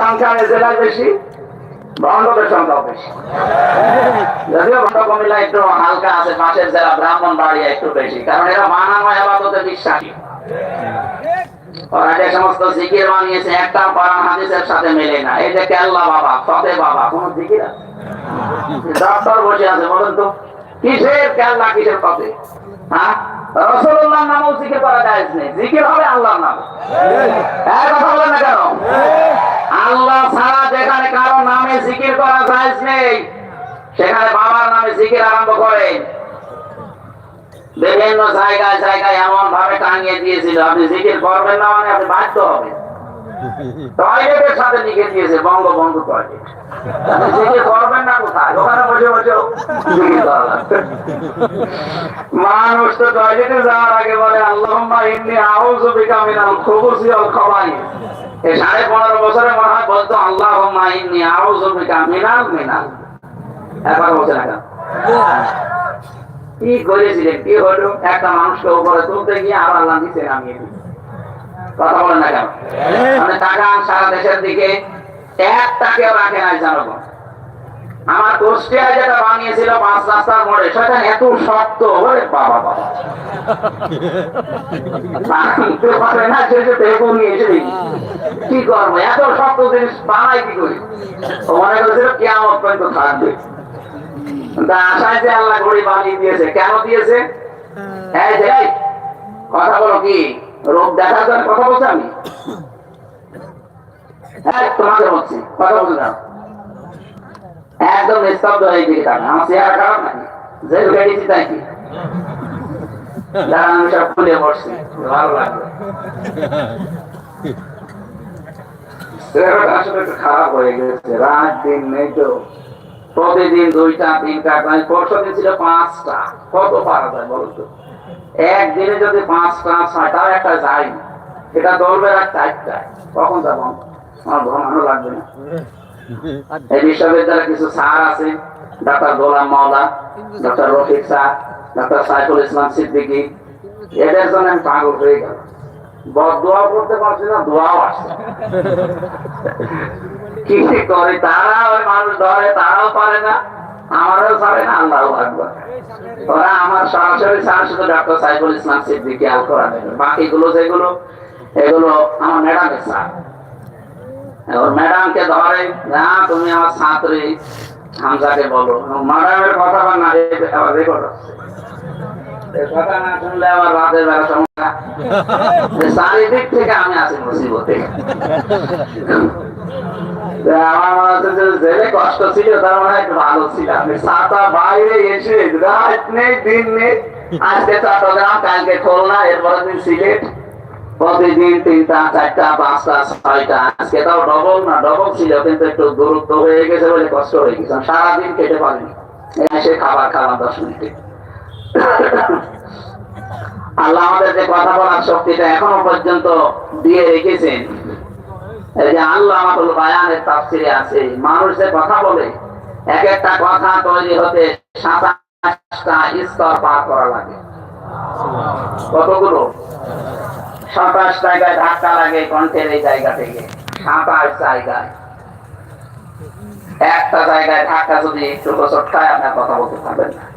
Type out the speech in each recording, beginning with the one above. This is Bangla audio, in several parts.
সংখ্যা এ জেলায় বেশি বন্ধদের সংখ্যাও বেশি। যদিও বন্ধ কমিলা একটু হালকা আছে, পাশের জেলা ব্রাহ্মণ বাড়িয়া একটু বেশি, কারণ এরা মানাময় আবাদতে বিশ্বাসী। যে সমস্ত জিকির ফতে হ্যাঁ? রসুল্লাহ নামও জিকির করা যায় জিকির হবে আল্লাহর নাম। এক কথা বলেন না কেন? আল্লাহ ছাড়া যেখানে কারও নামে জিকির করা যায় নেই, সেখানে বাবার নামে জিকির আরম্ভ করেন বিভিন্ন জায়গায় জায়গায় এমন ভাবে টাঙিয়ে দিয়েছিল। আপনি জিকির করবেন না মানে আপনি বাধ্য হবেন। টয়লেটের সাথে লিখে দিয়েছে বঙ্গবন্ধু টয়লেট। করা। মানুষ তো টয়লেটে যাওয়ার আগে বলে খাবাইস। এই সাড়ে পনেরো বছরে মনে হয় বলতো আল্লাহ ইন্নী আউযু মিনাল মিনাল। একবার বলছে না কেন কি করেছিলেন? কি হলো? একটা মানুষকে উপরে তুলতে গিয়ে আর আল্লাহ নিচে নামিয়ে দিল কথা বলেন না কেন? মানে টাকা সারা দেশের দিকে একটাকেও রাখে না জনগণ। আমার কুষ্টিয়ায় যেটা বানিয়েছিল পাঁচ রাস্তার মোড়ে সেটা এত শক্ত ওরে বাবা বাবা। পারে না সে যে বেগুন নিয়ে এসে কি করব এত শক্ত জিনিস বানাই কি করি? মনে করেছিল কেমন পর্যন্ত থাকবে। আশায় যে আল্লাহ ঘড়ি বানিয়ে দিয়েছে কেন দিয়েছে? এই যে, কথা বলো কি? রোগ দেখার জন্য কথা বলছি আমি? হ্যাঁ তোমাকে বলছি কথা বলছি না। একদম নিস্তব্ধ হয়ে আমার খারাপ নাকি আমি সব খুলে পড়ছি ভালো লাগল। প্রতিদিন দুইটা, তিনটা পাঁচটা। কত যায় বলুন তো? একদিনে যদি পাঁচটা ছয়টাও একটা যাই এটা দৌড়বে চারটায়। কখন যাব? আমার ঘুমানো লাগবে না। এই বিশ্ববিদ্যালয়ে কিছু স্যার আছে, doctor Golam Maula doctor Rafiq sir doctor Saiful Islam Siddiqui. এদের জন্য আমি পাগল হয়ে গেল করতে পারছি না, দোয়াও আসছে কি করে তারা ওই মানুষ ধরে, তারাও পারে না, আমারও পারে না আল্লাহ আকবার ওরা আমার সরাসরি স্যার শুধু ডক্টর সাইফুল ইসলাম সিদ্দিকী, আল কোরআন বাকিগুলো যেগুলো, এগুলো আমার ম্যাডামের স্যার। এবার ম্যাডামকে ধরে, না, তুমি আমার ছাত্রী। হামজাকে বলো। ম্যাডামের কথা বা না রেকর্ড যে কষ্ট ছিল, তার মনে ভালো ছিল আপনি বাইরে এসে, রাত দিন নেই। আজকে চট্টগ্রাম কালকে খুলনা এরপরের দিন সিলেট। প্রতিদিন তিনটা, চারটা, পাঁচটা, ছয়টা। আজকে তাও ডবল না ডবল ছিল, কিন্তু একটু দূরত্ব হয়ে গেছে বলে কষ্ট হয়ে গেছে। সারাদিন কেটে পারিনি। এসে খাবার খাবার দশ মিনিটে। আল্লাহ আমাদের যে কথা বলার শক্তিটা এখনও পর্যন্ত দিয়ে রেখেছেন। এই যে আল্লাহ আমাদের বায়ানের তাফসিরে আছে, মানুষ যে কথা বলে, এক একটা কথা তৈরি হতে সাতাশটা স্তর পার করা লাগে। কতগুলো? সাতাশ জায়গায় ধাক্কা লাগে কণ্ঠের এই জায়গা থেকে। সাতাশ জায়গায়। একটা জায়গায় ধাক্কা যদি একটু চটকায় আপনার কথা বলতে পারবেন না।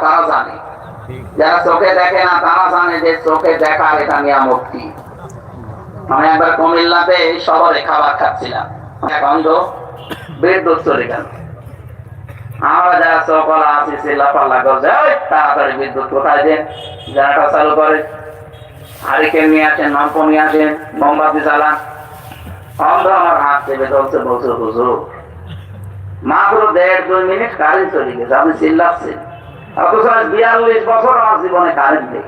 তারা জানে। যারা চোখে দেখে না, তারা জানে যে চোখে দেখার এটা নিয়ামত কি। আমি একবার কুমিল্লাতে শহরে খাবার খাচ্ছিলাম। এক অন্ধ বিদ্যুৎ চলে গেল। আমরা যারা চকলা আছি লাফাল্লা করছে "ওই, তাড়াতাড়ি বিদ্যুৎ কোথায় দেন যারাটা চালু করে। হারিকেন নিয়ে আসেন নিয়ে আসেন মোমবাতি জ্বালান। অন্ধ আমার হাত চেপে ধরছে বলছে হুজুর মাত্র দেড় দুই মিনিট কারেন্ট চলে গেছে আপনি চিল্লাচ্ছেন। অথচ বিয়াল্লিশ বছর আমার জীবনে কারেন্ট নেই।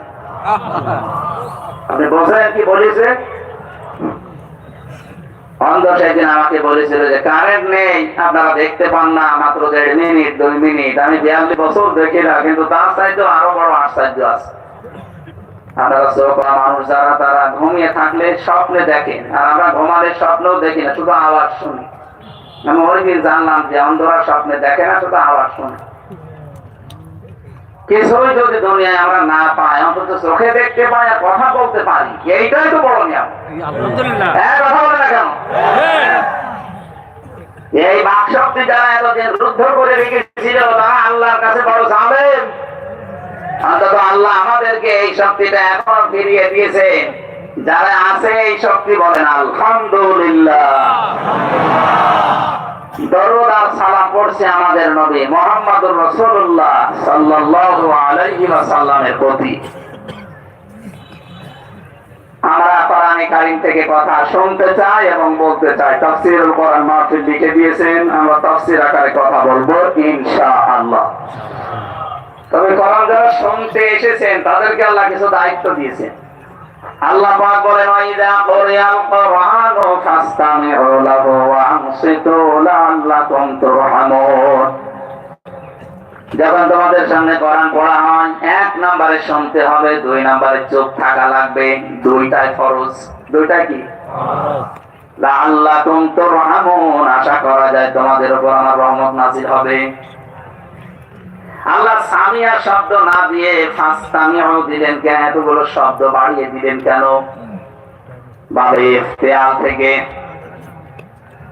আপনি বলছেন কি বলেছে? অন্ধ সেদিন আমাকে বলেছিল যে কারেন্ট নেই আপনারা দেখতে পান না মাত্র দেড় মিনিট দুই মিনিট। আমি বিয়াল্লিশ বছর দেখি না কিন্তু তার চাইতে আরও বড় আশ্চর্য আছে। আপনারা চোখা মানুষ যারা তারা ঘুমিয়ে থাকলে স্বপ্নে দেখেন আর আমরা ঘুমালে স্বপ্নও দেখি না শুধু আওয়াজ শুনি। আমি ওই দিন জানলাম যে অন্ধরা স্বপ্নে দেখে না শুধু আওয়াজ শুনে। কিছুই যদি দুনিয়ায় আমরা না পাই অন্তত চোখে দেখতে পাই আর কথা বলতে পারি এইটাই তো বড় নিয়ম আলহামদুলিল্লাহ। এই যারা এতদিন রুদ্ধ করে রেখেছিল, তারা আল্লাহর কাছে বড় অন্তত আল্লাহ আমাদেরকে এই শক্তিটা এখন ফিরিয়ে দিয়েছে। যারা আছে, এই শক্তি বলেন আলহামদুলিল্লাহ। আমাদের নবী মোহাম্মদুর রসুল্লাহ ওয়াসাল্লামের প্রতি। আমরা কোরআনে কারিম থেকে কথা শুনতে চাই এবং বলতে চাই তাফসিরুল কোরআন মাহফিল লিখে দিয়েছেন। আমরা তাফসির আকারে কথা বলব ইনশাআল্লাহ। তবে কোরআন যারা শুনতে এসেছেন, তাদেরকে আল্লাহ কিছু দায়িত্ব দিয়েছেন। আল্লাহ পাক বলেন, ওয়াইদা কুরিয়াল কুরআনু ফাসতামিউ লাহু ওয়া আনসিতু লাআল্লাকুম তুরহামুন। যখন তোমাদের সামনে কোরআন পড়া হয়, এক নম্বরে শুনতে হবে, দুই নম্বরে চুপ থাকা লাগবে, দুইটাই ফরজ। দুইটা কি? আশা করা যায় তোমাদের উপর আমার রহমত হবে। আল্লাহ সামিয়া শব্দ না দিয়ে ফাস্তামিয়াও দিলেন কেন? এতগুলো শব্দ বাড়িয়ে দিলেন কেন? বাবে ইফতেয়াল থেকে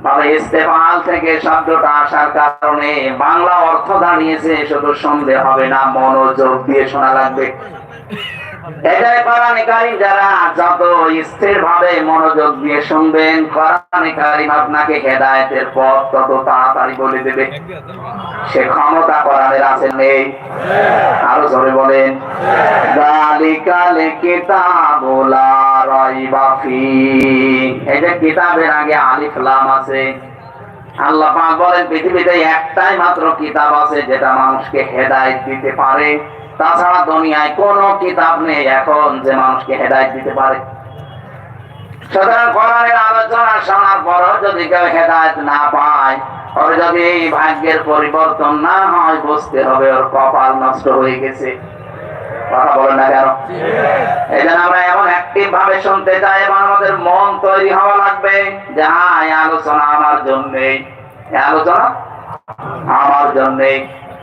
বাবে ইস্তেফাল থেকে শব্দটা আসার কারণে বাংলা অর্থ দাঁড়িয়েছে, শুধু সন্দেহ হবে না, মনোযোগ দিয়ে শোনা লাগবে। এটাই যারা যত স্থির ভাবে মনোযোগ দিয়ে শুনবেন আপনাকে পথ তত তাড়াতাড়ি বলে দেবে। সে ক্ষমতা আছে নেই। আরও বলেন এই যে কিতাবের আগে আলিফ লাম আছে, আল্লাহ বলেন, পৃথিবীতে একটাই মাত্র কিতাব আছে যেটা মানুষকে হেদায়েত দিতে পারে। তাছাড়া দুনিয়ায় কোনো কিতাব নেই এখন যে মানুষকে হেদায়েত দিতে পারে। সুতরাং কোরআনের আলোচনা শোনার পরও যদি কেউ হেদায়েত না পায় ওর যদি এই ভাগ্যের পরিবর্তন না হয় বুঝতে হবে ওর কপাল নষ্ট হয়ে গেছে। কথা বলেন না কেন? এই জন্য আমরা এমন অ্যাক্টিভ ভাবে শুনতে চাই এবং আমাদের মন তৈরি হওয়া লাগবে যে হ্যাঁ আলোচনা আমার জন্যেই এই আলোচনা আমার জন্যেই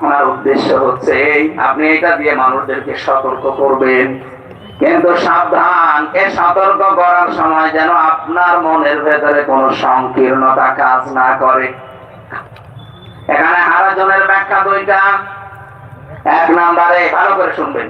আমার উদ্দেশ্য হচ্ছে আপনি এটা দিয়ে মানুষদেরকে সতর্ক করবেন। কিন্তু সাবধান, এ সতর্ক করার সময় যেন আপনার মনের ভেতরে কোনো সংকীর্ণতা কাজ না করে। এখানে হারাজনের ব্যাখ্যা দুইটা। এক নাম্বারে, ভালো করে শুনবেন।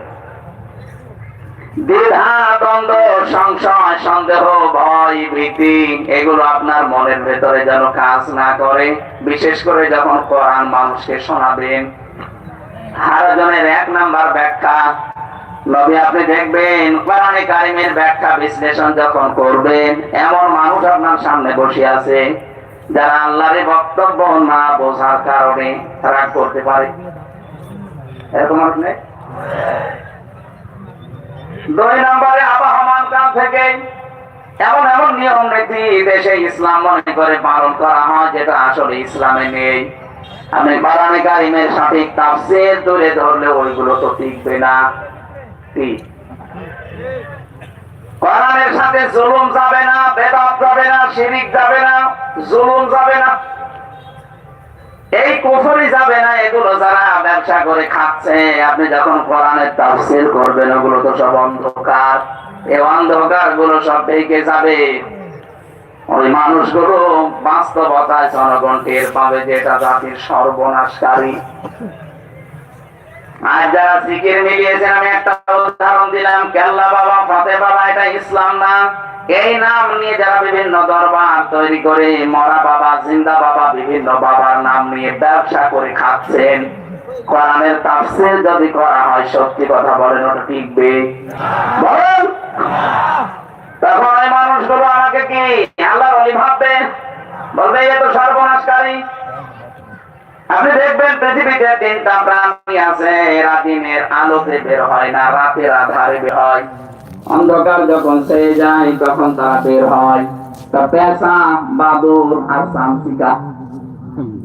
আপনি দেখবেন, কোরআনে কারিমের ব্যাখ্যা বিশ্লেষণ যখন করবেন, এমন মানুষ আপনার সামনে বসে আছে, যারা আল্লাহরের বক্তব্য না বোঝার কারণে রাগ করতে পারে। এরকম আপনি? দুই নম্বরে আবহমান কাল থেকে এমন এমন নিয়ম নীতি দেশে ইসলাম মনে করে পালন করা হয় যেটা আসলে ইসলামে নেই। আমি বারানে কারিমের সঠিক তাফসির তুলে ধরলে ওইগুলো তো টিকবে না। সাথে জুলুম যাবে না, বেদাত যাবে না, শিরিক যাবে না, জুলুম যাবে না। এই কুফরি যাবে না, এগুলো যারা ব্যবসা করে খাচ্ছে, আপনি যখন কোরআনের তাফসির করবেন, ওগুলো তো সব অন্ধকার। এই অন্ধকারগুলো সব ভেঙে যাবে। ওই মানুষগুলো বাস্তবতায় জনগণ টের পাবে যে এটা জাতির সর্বনাশকারী। আর যারা জিকির মিলিয়েছেন, আমি একটা উদাহরণ দিলাম, কেল্লা বাবা ফতে বাবা, এটা ইসলাম না। এই নাম নিয়ে যারা বিভিন্ন দরবার তৈরি করে, মরা বাবা, জিন্দা বাবা, বিভিন্ন বাবার নাম নিয়ে ব্যবসা করে খাচ্ছেন। কোরআনের তাফসীর যদি করা হয়, সত্যি কথা বলেন, ওটা টিকবে। তখন এই মানুষগুলো আমাকে কি, আল্লাহর অলি ভাববে? বলবে, এ তো সর্বনাশকারী। আপনি দেখবেন পৃথিবীতে তিনটা প্রাণী আছে, এরা দিনের আলোতে বের হয় না, রাতের আধারে বের হয়। অন্ধকার যখন ছেয়ে যায় তখন তারা বের হয়। তা পেশা বাদুর আর সামসিকা।